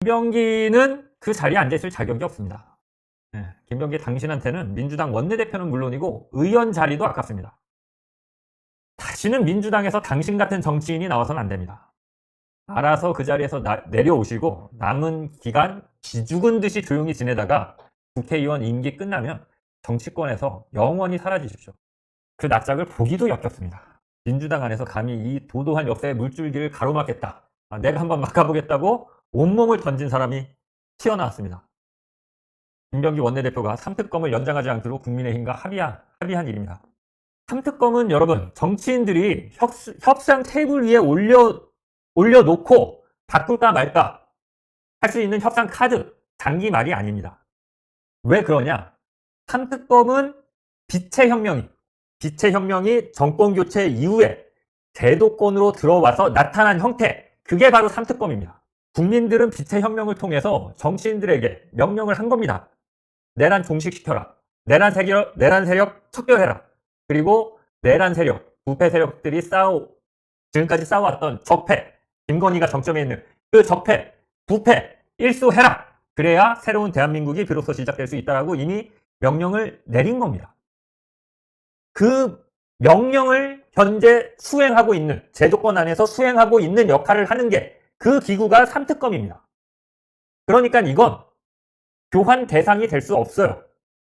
김병기는 그 자리에 앉아있을 자격이 없습니다. 예, 김병기 당신한테는 민주당 원내대표는 물론이고 의원 자리도 아깝습니다. 다시는 민주당에서 당신 같은 정치인이 나와서는 안 됩니다. 알아서 그 자리에서 나- 내려오시고 남은 기간 기죽은 듯이 조용히 지내다가 국회의원 임기 끝나면 정치권에서 영원히 사라지십시오. 그 낯짝을 보기도 역겹습니다. 민주당 안에서 감히 이 도도한 역사의 물줄기를 가로막겠다. 아, 내가 한번 막아보겠다고 온몸을 던진 사람이 튀어나왔습니다. 김병기 원내대표가 3특검을 연장하지 않기로 국민의힘과 합의한, 합의한 일입니다. 3특검은 여러분, 정치인들이 협, 협상 테이블 위에 올려, 올려놓고 바꿀까 말까 할 수 있는 협상 카드, 장기 말이 아닙니다. 왜 그러냐? 3특검은 빛의 혁명이, 빛의 혁명이 정권 교체 이후에 제도권으로 들어와서 나타난 형태, 그게 바로 3특검입니다. 국민들은 빛의 혁명을 통해서 정치인들에게 명령을 한 겁니다. 내란 종식시켜라. 내란 세력, 내란 세력 척결해라. 그리고 내란 세력, 부패 세력들이 싸우, 지금까지 싸워왔던 적폐, 김건희가 정점에 있는 그 적폐, 부패, 일소해라. 그래야 새로운 대한민국이 비로소 시작될 수 있다라고 이미 명령을 내린 겁니다. 그 명령을 현재 수행하고 있는, 제도권 안에서 수행하고 있는 역할을 하는 게 그 기구가 3특검입니다. 그러니까 이건 교환 대상이 될 수 없어요.